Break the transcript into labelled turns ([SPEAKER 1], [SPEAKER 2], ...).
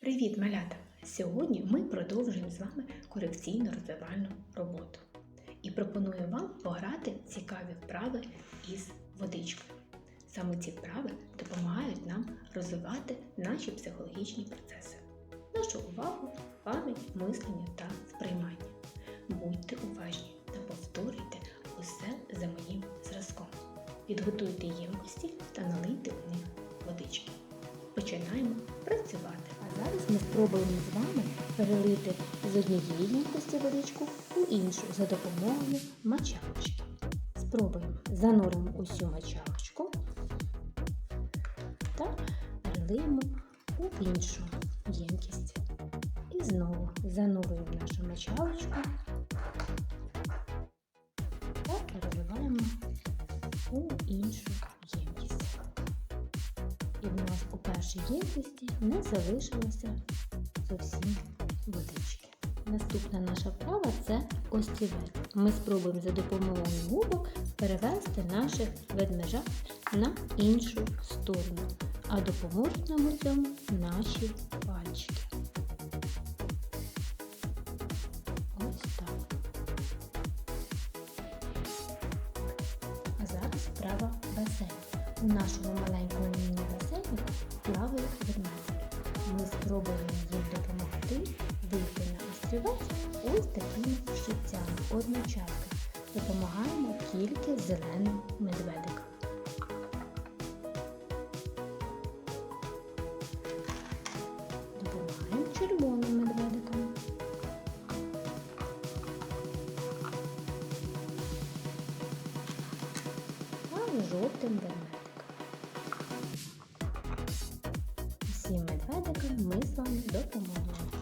[SPEAKER 1] Привіт, малята! Сьогодні ми продовжуємо з вами корекційно-розвивальну роботу і пропоную вам пограти цікаві вправи із водичкою. Саме ці вправи допомагають нам розвивати наші психологічні процеси, нашу увагу, пам'ять, мислення та сприймання. Будьте уважні та повторюйте усе за моїм зразком. Підготуйте ємкості та налийте в них водички. Починаємо працювати.
[SPEAKER 2] Ми спробуємо з вами перелити з однієї ємкості водичку у іншу за допомогою мочалочки. Спробуємо зануримо усю мочалочку та перелиємо у іншу ємкість. І знову занурюємо нашу мочалочку та переливаємо у іншу ємкість. І в нас у першій ємкості не залишилося зовсім водички. Наступна наша вправа це острівець. Ми спробуємо за допомогою губок перевести наших ведмежат на іншу сторону, а допоможуть нам у цьому наші пальчики. Ось так. А зараз вправа басейн. У нашому маленькому міні-басейні плавають ведмедики. Ми спробуємо їм допомогти вийти на острівець ось такими щипцями одночасно. Допомагаємо тільки зеленим медведикам. Допомагаємо червоним медведикам. а жовтим ведмедикам. все-таки ми з вами допоможемо.